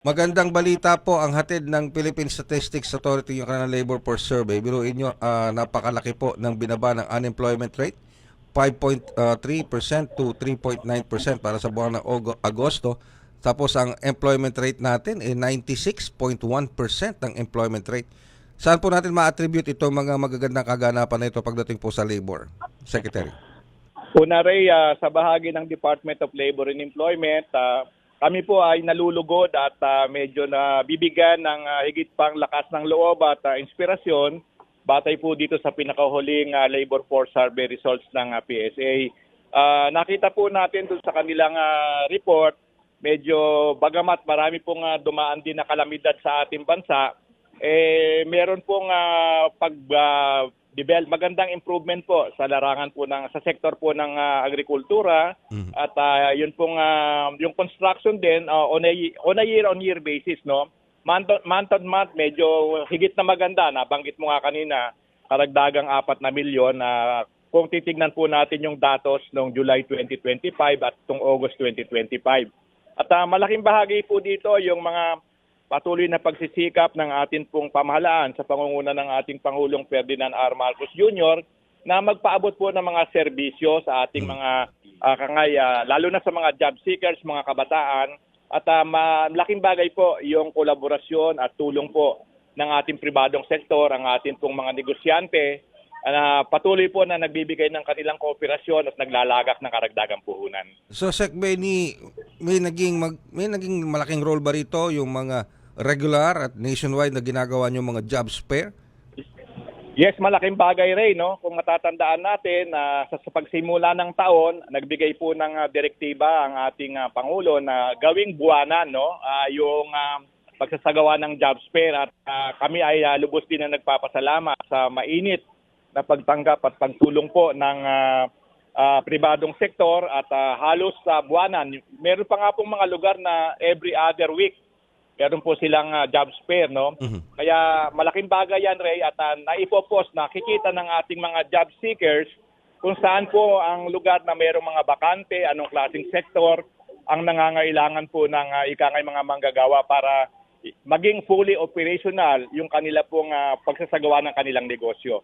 Magandang balita po ang hatid ng Philippine Statistics Authority yung kanilang labor force survey. Biruin nyo, ah, napakalaki po ng binaba ng unemployment rate. 5.3% to 3.9% para sa buwan ng Agosto. Tapos ang employment rate natin ay 96.1% ng employment rate. Saan po natin ma-attribute itong mga magagandang kaganapan na ito pagdating po sa labor? Secretary. Una Ray, ah, sa bahagi ng Department of Labor and Employment, ah, kami po ay nalulugod at ah, medyo na bibigyan ng ah, higit pang lakas ng loob at ah, inspirasyon batay po dito sa pinakahuling ah, labor force survey results ng ah, PSA. Ah, nakita po natin dun sa kanilang ah, report, medyo bagamat marami pong ah, dumaan din na kalamidad sa ating bansa, eh meron pong ah, pag ah, develop magandang improvement po sa larangan po ng sa sektor po ng ah, agrikultura. Mhm. at ah, yun pong ah, yung construction din ah, on a on a year on year basis no? Month on, month on month medyo higit na maganda. Nabanggit mo nga kanina karagdagang apat na milyon. Na kung titignan po natin yung datos noong July 2025 at tong August 2025 at ah, malaking bahagi po dito yung mga patuloy na pagsisikap ng ating pong pamahalaan sa pangunguna ng ating Pangulong Ferdinand R. Marcos Jr. na magpaabot po ng mga serbisyo sa ating mga uh, kangaya, lalo na sa mga job seekers, mga kabataan. At uh, malaking bagay po yung kolaborasyon at tulong po ng ating pribadong sektor, ang ating pong mga negosyante, na patuloy po na nagbibigay ng kanilang kooperasyon at naglalagak ng karagdagang puhunan. So Sec Benny, may naging mag, may naging malaking role ba rito yung mga regular at nationwide na ginagawa niyo mga job spare? Yes, malaking bagay rin, no? Kung matatandaan natin na sa, sa pagsimula ng taon, nagbigay po ng ah, direktiba ang ating ah, pangulo na gawing buwanan, no? Ah, yung ah, pagsasagawa ng job fair at ah, kami ay ah, lubos din na nagpapasalamat sa mainit na pagtanggap at pagtulong po ng ah, ah, pribadong sektor at ah, halos sa buwanan. Meron pa nga pong mga lugar na every other week meron po silang ah, job fair, no? Mhm. Kaya malaking bagay yan, Ray, at uh, naipopost, nakikita ng ating mga job seekers kung saan po ang lugar na mayroong mga bakante, anong klaseng sektor, ang nangangailangan po ng uh, ikangay mga manggagawa para maging fully operational yung kanila pong ah, pagsasagawa ng kanilang negosyo.